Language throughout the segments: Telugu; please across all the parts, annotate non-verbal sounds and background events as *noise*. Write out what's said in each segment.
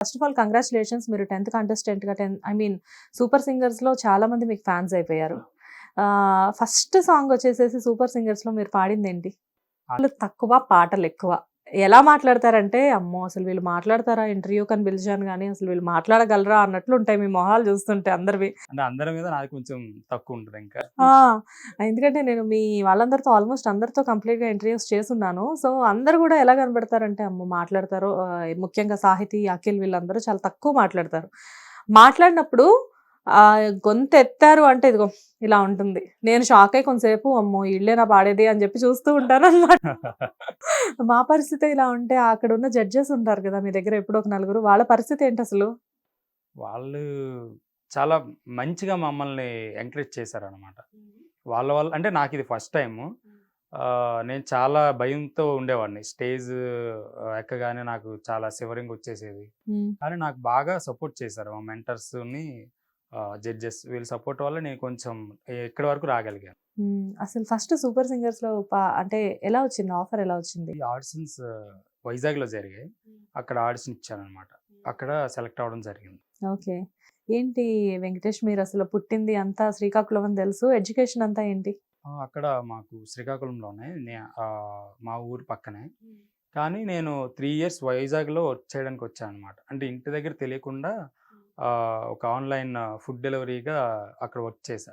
ఫస్ట్ ఆఫ్ ఆల్ కంగ్రాచులేషన్స్ మీరు టెన్త్ కంటెస్టెంట్గా టెన్ ఐ మీన్ సూపర్ సింగర్స్లో చాలా మంది మీకు ఫ్యాన్స్ అయిపోయారు. ఫస్ట్ సాంగ్ వచ్చేసేసి సూపర్ సింగర్స్లో మీరు పాడింది ఏంటి? వాళ్ళు తక్కువ పాటలు ఎక్కువ. ఎలా మాట్లాడతారంటే అమ్మో! అసలు వీళ్ళు మాట్లాడతారా? ఇంటర్వ్యూ కని పిలిచాను కానీ అసలు వీళ్ళు మాట్లాడగలరా? అన్నట్లు ఉంటాయి మీ మొహాలు చూస్తుంటే అందరివి. అంటే అందరి మీద నాది కొంచెం తక్కువ ఉంటుంది ఇంకా. ఆ, ఎందుకంటే నేను మీ వాళ్ళందరితో ఆల్మోస్ట్ అందరితో కంప్లీట్గా ఇంటర్వ్యూస్ చేస్తున్నాను. సో అందరు కూడా ఎలా కనబడతారంటే అమ్మ! మాట్లాడతారు. ఆ, ముఖ్యంగా సాహితీ అఖిల్ వీళ్ళందరూ చాలా తక్కువ మాట్లాడతారు. మాట్లాడినప్పుడు గొంతు ఎత్తారు అంటే ఇదిగో ఇలా ఉంటుంది. నేను షాక్ అయ్యి కొంతసేపు అమ్మో ఇళ్ళే నా పాడేది అని చెప్పి చూస్తూ ఉంటాను అనమాట *laughs* మా పరిస్థితి ఇలా ఉంటే అక్కడ ఉన్న జడ్జెస్ ఉంటారు కదా మీ దగ్గర ఎప్పుడు ఒక నలుగురు వాళ్ళ పరిస్థితి ఏంటి అసలు? వాళ్ళు చాలా మంచిగా మమ్మల్ని ఎంకరేజ్ చేశారనమాట వాళ్ళ వల్ల అంటే నాకు ఇది ఫస్ట్ టైం నేను చాలా భయంతో ఉండేవాడిని. స్టేజ్ ఎక్కగానే నాకు చాలా సివరింగ్ వచ్చేసేది. కానీ నాకు బాగా సపోర్ట్ చేశారు మా మెంటర్స్ని జడ్జెస్ వీళ్ళ సపోర్ట్ వల్ల నేను కొంచెం ఎక్కడి వరకు రాగలిగాను. అసలు ఫస్ట్ సూపర్ సింగర్స్లో అంటే ఎలా వచ్చింది? ఆఫర్ ఎలా వచ్చింది? ఆడిషన్స్ వైజాగ్లో జరిగాయి. అక్కడ ఆడిషన్ ఇచ్చాను అనమాట అక్కడ సెలెక్ట్ అవ్వడం జరిగింది. ఓకే. ఏంటి వెంకటేష్ మీరు అసలు పుట్టింది అంతా శ్రీకాకుళం అని తెలుసు? ఎడ్యుకేషన్ అంతా ఏంటి? అక్కడ మాకు శ్రీకాకుళంలోనే మా ఊరు పక్కనే. కానీ నేను త్రీ ఇయర్స్ వైజాగ్లో వర్క్ చేయడానికి వచ్చాను అనమాట అంటే ఇంటి దగ్గర తెలియకుండా ఒక ఆన్లైన్ ఫుడ్ డెలివరీగా అక్కడ వర్క్ చేశా.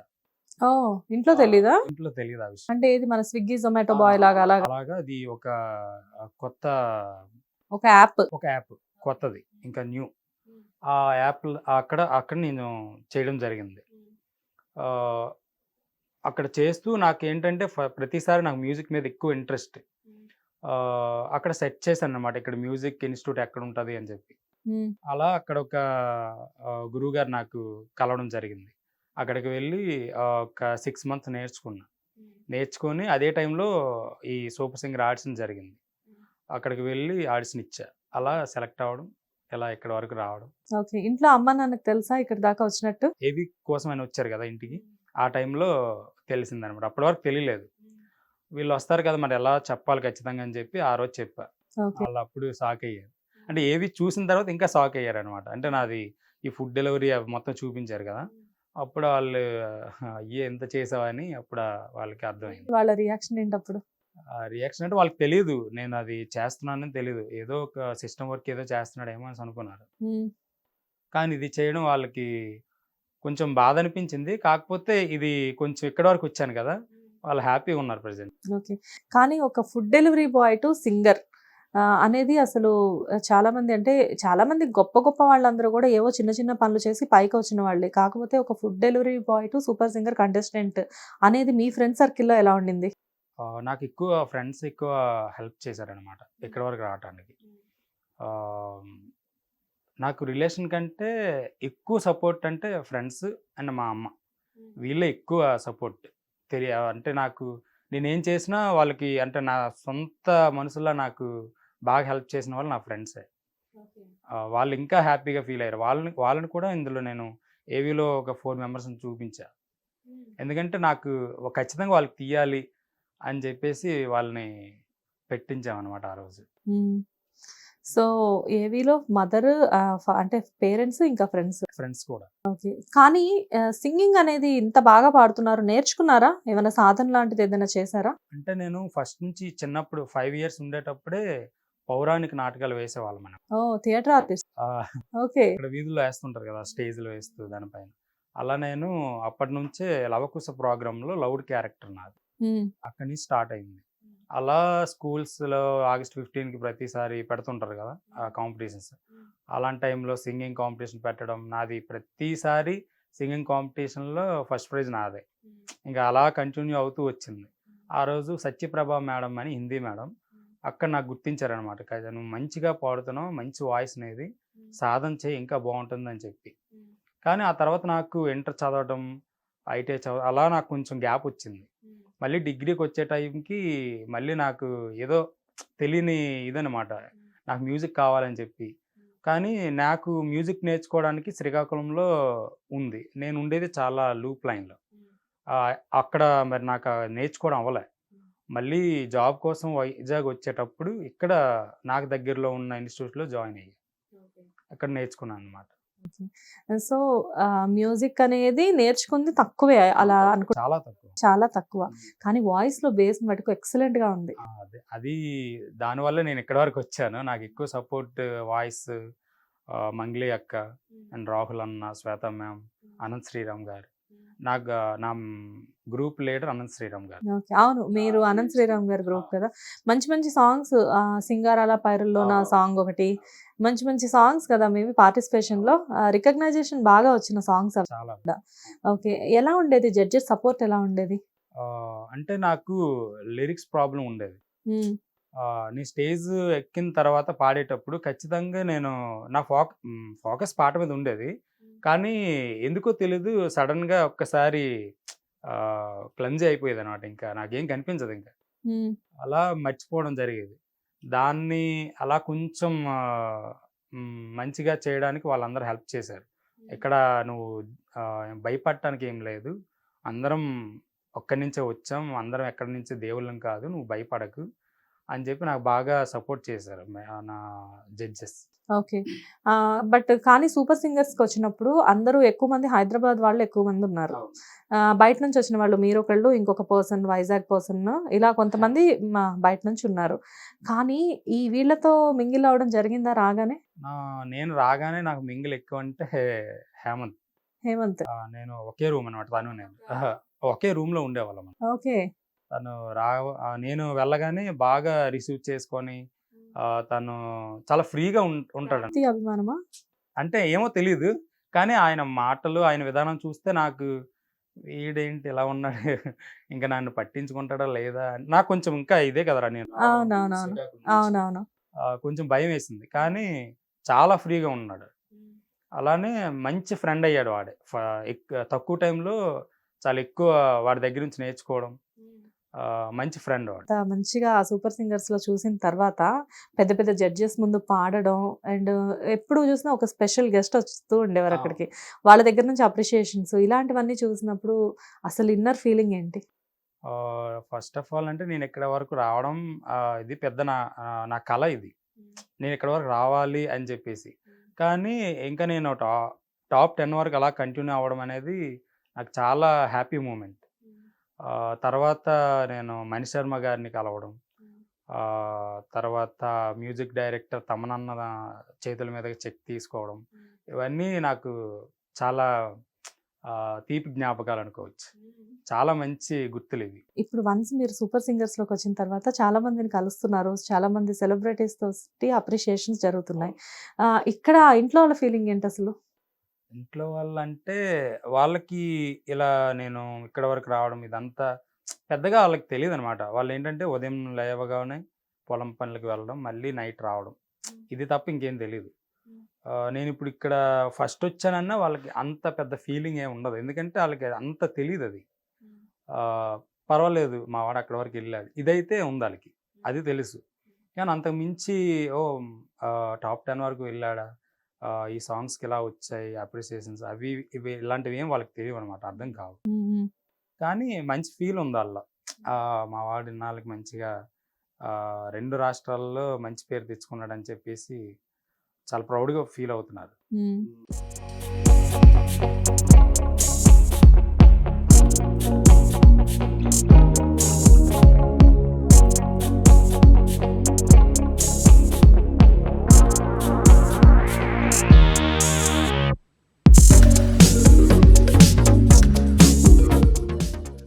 ఓ ఇంట్లో తెలీదా? ఇంట్లో తెలియదు ఆ విషయం. అంటే ఇది మన స్విగ్గీ జొమాటో బాయ్ లాగా అలాగా? అలాగా అది ఒక కొత్త ఒక యాప్. ఒక యాప్ కొత్తది ఇంకా న్యూ. ఆ యాప్ అక్కడ అక్కడ నేను చేయడం జరిగింది. అక్కడ చేస్తూ నాకు ఏంటంటే ప్రతిసారి నాకు మ్యూజిక్ మీద ఎక్కువ ఇంట్రెస్ట్. అక్కడ సెట్ చేశాను అనమాట ఇక్కడ మ్యూజిక్ ఇన్స్టిట్యూట్ ఎక్కడ ఉంటుంది అని చెప్పి. అలా అక్కడ ఒక గురువు గారు నాకు కలవడం జరిగింది. అక్కడికి వెళ్ళి ఒక సిక్స్ మంత్స్ నేర్చుకున్నా. నేర్చుకొని అదే టైంలో ఈ సూపర్ సింగర్ ఆడిషన్ జరిగింది. అక్కడికి వెళ్ళి ఆడిషన్ ఇచ్చా. అలా సెలెక్ట్ అవ్వడం ఇలా ఇక్కడ వరకు రావడం. ఓకే. ఇంట్లో అమ్మ నాన్నకు తెలుసా ఇక్కడ దాకా వచ్చినట్టు? ఏవి కోసం అని వచ్చారు కదా ఇంటికి. ఆ టైంలో తెలిసిందనమాట. అప్పటి వరకు తెలియలేదు. వీళ్ళు వస్తారు కదా మరి ఎలా చెప్పాలి ఖచ్చితంగా అని చెప్పి ఆ రోజు చెప్పా. వాళ్ళు అప్పుడు షాక్ అయ్యారు. అంటే ఏవి చూసిన తర్వాత ఇంకా షాక్ అయ్యారు అనమాట అంటే నాది ఈ ఫుడ్ డెలివరీ అవి మొత్తం చూపించారు కదా. అప్పుడు వాళ్ళు అయ్యే ఎంత చేసావని అప్పుడు వాళ్ళకి అర్థమైంది. వాళ్ళ రియాక్షన్ ఏంటి అప్పుడు ఆ రియాక్షన్ అంటే వాళ్ళకి తెలియదు నేను అది చేస్తున్నానని తెలియదు ఏదో ఒక సిస్టమ్ వర్క్ ఏదో చేస్తున్నాడేమో అని అనుకున్నారు. కానీ ఇది చేయడం వాళ్ళకి కొంచెం బాధ అనిపించింది. కాకపోతే ఇది కొంచెం ఇక్కడ వరకు వచ్చాను కదా. వాళ్ళు హ్యాపీగా ఉన్నారు ప్రజెంట్. ఓకే. కానీ ఒక food delivery boy to singer. అనేది అసలు చాలా మంది అంటే చాలా మంది గొప్ప గొప్ప వాళ్ళందరూ కూడా ఏవో చిన్న చిన్న పనులు చేసి పైకి వచ్చిన వాళ్ళే. కాకపోతే ఒక food delivery boy to super singer contestant అనేది మీ ఫ్రెండ్ సర్కిల్లో ఎలా ఉండింది? నాకు ఎక్కువ ఫ్రెండ్స్ ఎక్కువ హెల్ప్ చేశారనమాట ఇక్కడ వరకు రావడానికి ఆ, నాకు రిలేషన్ కంటే ఎక్కువ సపోర్ట్ అంటే ఫ్రెండ్స్ అండ్ మా అమ్మ. వీళ్ళే ఎక్కువ సపోర్ట్. తెలియ అంటే నాకు నేనేం చేసినా వాళ్ళకి అంటే నా సొంత మనసులో నాకు బాగా హెల్ప్ చేసిన వాళ్ళు నా ఫ్రెండ్సే. వాళ్ళు ఇంకా హ్యాపీగా ఫీల్ అయ్యారు. వాళ్ళని వాళ్ళని కూడా ఇందులో నేను ఏవీలో ఒక ఫోర్ మెంబర్స్ని చూపించా. ఎందుకంటే నాకు ఖచ్చితంగా వాళ్ళకి తీయాలి అని చెప్పేసి వాళ్ళని పెట్టించామన్నమాట ఆ రోజు. సో ఏవీలో మదర్ అంటే పేరెంట్స్ ఇంకా ఫ్రెండ్స్? ఫ్రెండ్స్ కూడా. ఓకే. కానీ సింగింగ్ అనేది ఇంత బాగా పాడుతున్నారు. నేర్చుకున్నారా? ఏమైనా సాధన లాంటిది ఏదైనా చేశారా? అంటే నేను ఫస్ట్ నుంచి చిన్నప్పుడు ఫైవ్ ఇయర్స్ ఉండేటప్పుడే పౌరాణిక నాటకాలు వేసేవాళ్ళం మనం. ఓ థియేటర్ ఆర్టిస్ట్. ఓకే. ఇక్కడ వీధుల్లో వేస్తుంటారు కదా స్టేజ్లో వేస్తూ దానిపైన. అలా నేను అప్పటి నుంచే లవకుశ ప్రోగ్రాంలో లౌడ్ క్యారెక్టర్ నాది. అక్కడి నుంచి స్టార్ట్ అయింది. అలా స్కూల్స్లో ఆగస్ట్ ఫిఫ్టీన్కి ప్రతిసారి పెడుతుంటారు కదా ఆ కాంపిటీషన్స్. అలాంటి టైంలో సింగింగ్ కాంపిటీషన్ పెట్టడం నాది ప్రతిసారి సింగింగ్ కాంపిటీషన్లో ఫస్ట్ ప్రైజ్ నాదే. ఇంకా అలా కంటిన్యూ అవుతూ వచ్చింది. ఆ రోజు సత్యప్రభ మేడం అని హిందీ మేడం అక్కడ నాకు గుర్తించారనమాట కదా నువ్వు మంచిగా పాడుతున్నావు మంచి వాయిస్ అనేది సాధన చేయి ఇంకా బాగుంటుందని చెప్పి. కానీ ఆ తర్వాత నాకు ఇంటర్ చదవడం ఐటీఐ చదవ అలా నాకు కొంచెం గ్యాప్ వచ్చింది. మళ్ళీ డిగ్రీకి వచ్చే టైంకి మళ్ళీ నాకు ఏదో తెలియని ఇదనమాట నాకు మ్యూజిక్ కావాలని చెప్పి. కానీ నాకు మ్యూజిక్ నేర్చుకోవడానికి శ్రీకాకుళంలో ఉంది. నేను ఉండేది చాలా లూప్ లైన్లో. అక్కడ మరి నాకు నేర్చుకోవడం అవ్వలే. మళ్ళీ జాబ్ కోసం వైజాగ్ వచ్చేటప్పుడు ఇక్కడ నాకు దగ్గరలో ఉన్న ఇన్స్టిట్యూట్లో జాయిన్ అయ్యి. అక్కడ నేర్చుకున్నాను అనమాట సో మ్యూజిక్ అనేది నేర్చుకుంది తక్కువే అలా అనుకో చాలా తక్కువ. చాలా తక్కువ. కానీ వాయిస్లో బేస్ మటుకు ఎక్సలెంట్గా ఉంది అది. దానివల్ల నేను ఇక్కడి వరకు వచ్చాను. నాకు ఎక్కువ సపోర్ట్ వాయిస్ మంగ్లీ అక్క అండ్ రాహుల్ అన్న శ్వేత మ్యామ్ అనంత్ శ్రీరామ్ గారు. నాకు నా గ్రూప్ లీడర్ అనంత్ శ్రీరామ్ గారు. అవును. మీరు అనంత్ శ్రీరామ్ గారి గ్రూప్ కదా. మంచి మంచి సాంగ్స్ సింగారాల పైరుల్లో నా సాంగ్ ఒకటి. మంచి మంచి సాంగ్స్ కదా మేబీ పార్టిసిపేషన్లో. రికగ్నైజేషన్ బాగా వచ్చిన సాంగ్స్ ఓకే. ఎలా ఉండేది? జడ్జెస్ సపోర్ట్ ఎలా ఉండేది? అంటే నాకు లిరిక్స్ ప్రాబ్లం ఉండేది. నీ స్టేజ్ ఎక్కిన తర్వాత పాడేటప్పుడు ఖచ్చితంగా నేను నా ఫోక ఫోకస్ పాట మీద ఉండేది. కానీ ఎందుకో తెలీదు. సడన్గా ఒక్కసారి క్లంజ్ అయిపోయేది అనమాట ఇంకా. నాకేం కనిపించదు ఇంకా. అలా మర్చిపోవడం జరిగేది. దాన్ని అలా కొంచెం మంచిగా చేయడానికి వాళ్ళందరూ హెల్ప్ చేశారు. ఇక్కడ నువ్వు భయపడటానికి ఏం లేదు. అందరం ఒక్కడి నుంచే వచ్చాం. అందరం ఎక్కడి నుంచి దేవుళ్ళం కాదు. నువ్వు భయపడకు. అని చెప్పి నాకు బాగా సపోర్ట్ చేశారు నా జడ్జెస్. ఓకే. బట్ కానీ సూపర్ సింగర్స్కి వచ్చినప్పుడు అందరూ ఎక్కువ మంది హైదరాబాద్ వాళ్ళు ఎక్కువ మంది ఉన్నారు. బయట నుంచి వచ్చిన వాళ్ళు మీరు ఒకళ్ళు ఇంకొక పర్సన్ వైజాగ్ పర్సన్ ఇలా కొంతమంది మా బయట నుంచి ఉన్నారు. కానీ ఈ వీళ్ళతో మింగిల్ అవడం జరిగిందా రాగానే? నేను రాగానే నాకు మింగిల్ ఎక్కువ అంటే హేమంత్. హేమంత్. నేను ఒకే రూమ్ అనమాట తను నేను. ఒకే రూమ్లో ఉండేవాళ్ళం. ఓకే. తను రా నేను వెళ్ళగానే బాగా రిసీవ్ చేసుకొని తను చాలా ఫ్రీగా ఉంటాడు అభిమానమా? అంటే ఏమో తెలియదు కానీ ఆయన మాటలు ఆయన విధానం చూస్తే నాకు వీడేంటి ఇలా ఉన్నాడు ఇంకా నన్ను పట్టించుకుంటాడా లేదా? నాకు కొంచెం ఇంకా ఇదే కదరా నేను. అవునవును. కొంచెం భయం వేసింది కానీ చాలా ఫ్రీగా ఉన్నాడు. అలానే మంచి ఫ్రెండ్ అయ్యాడు వాడే. తక్కువ టైంలో చాలా ఎక్కువ వాడి దగ్గర నుంచి నేర్చుకోవడం మంచి ఫ్రెండ్ మంచిగా సూపర్ సింగర్స్లో చూసిన తర్వాత పెద్ద పెద్ద జడ్జెస్ ముందు పాడడం అండ్ ఎప్పుడు చూసినా ఒక స్పెషల్ గెస్ట్ వస్తూ ఉండేవారు. అక్కడికి. వాళ్ళ దగ్గర నుంచి అప్రిషియేషన్స్ ఇలాంటివన్నీ చూసినప్పుడు అసలు ఇన్నర్ ఫీలింగ్ ఏంటి? ఫస్ట్ ఆఫ్ ఆల్ అంటే నేను ఇక్కడ వరకు రావడం ఇది పెద్ద నా నా కళ ఇది. నేను ఇక్కడ వరకు రావాలి అని చెప్పేసి. కానీ ఇంకా నేను టా టాప్ టెన్ వరకు అలా కంటిన్యూ అవ్వడం అనేది నాకు చాలా హ్యాపీ మూమెంట్. తర్వాత నేను మణి శర్మ గారిని కలవడం. తర్వాత మ్యూజిక్ డైరెక్టర్ తమనన్న చేతుల మీద చెక్ తీసుకోవడం. ఇవన్నీ నాకు చాలా తీపి జ్ఞాపకాలు అనుకోవచ్చు. చాలా మంచి గుర్తులు ఇవి ఇప్పుడు వన్స్ మీరు సూపర్ సింగర్స్లోకి వచ్చిన తర్వాత చాలా మందిని కలుస్తున్నారు. చాలా మంది సెలబ్రిటీస్ తోటి అప్రిషియేషన్స్ జరుగుతున్నాయి. ఇక్కడ ఇంట్లో వాళ్ళ ఫీలింగ్ ఏంటి అసలు? ఇంట్లో వాళ్ళంటే వాళ్ళకి ఇలా నేను ఇక్కడ వరకు రావడం ఇదంతా పెద్దగా వాళ్ళకి తెలియదు అనమాట వాళ్ళు ఏంటంటే ఉదయం లేవగానే పొలం పనులకు వెళ్ళడం మళ్ళీ నైట్ రావడం. ఇది తప్ప ఇంకేం తెలియదు ఆ, నేను ఇప్పుడు ఇక్కడ ఫస్ట్ వచ్చానన్నా వాళ్ళకి అంత పెద్ద ఫీలింగ్ ఏమి ఉండదు. ఎందుకంటే వాళ్ళకి అంత తెలియదు అది. ఆ, పర్వాలేదు మా వాడు అక్కడ వరకు వెళ్ళాడు. ఇదైతే ఉంది వాళ్ళకి. అది తెలుసు. కానీ అంతకు మించి ఓ టాప్ టెన్ వరకు వెళ్ళాడా? ఈ సాంగ్స్కి ఇలా వచ్చాయి అప్రిసియేషన్స్ అవి ఇవి ఇలాంటివి ఏం వాళ్ళకి తెలియవు అనమాట అర్థం కావు. కానీ మంచి ఫీల్ ఉంది వాళ్ళ మా వాడు ఇన్నాళ్ళకి మంచిగా ఆ, రెండు రాష్ట్రాల్లో మంచి పేరు తెచ్చుకున్నాడు అని చెప్పేసి చాలా ప్రౌడ్గా ఫీల్ అవుతున్నారు.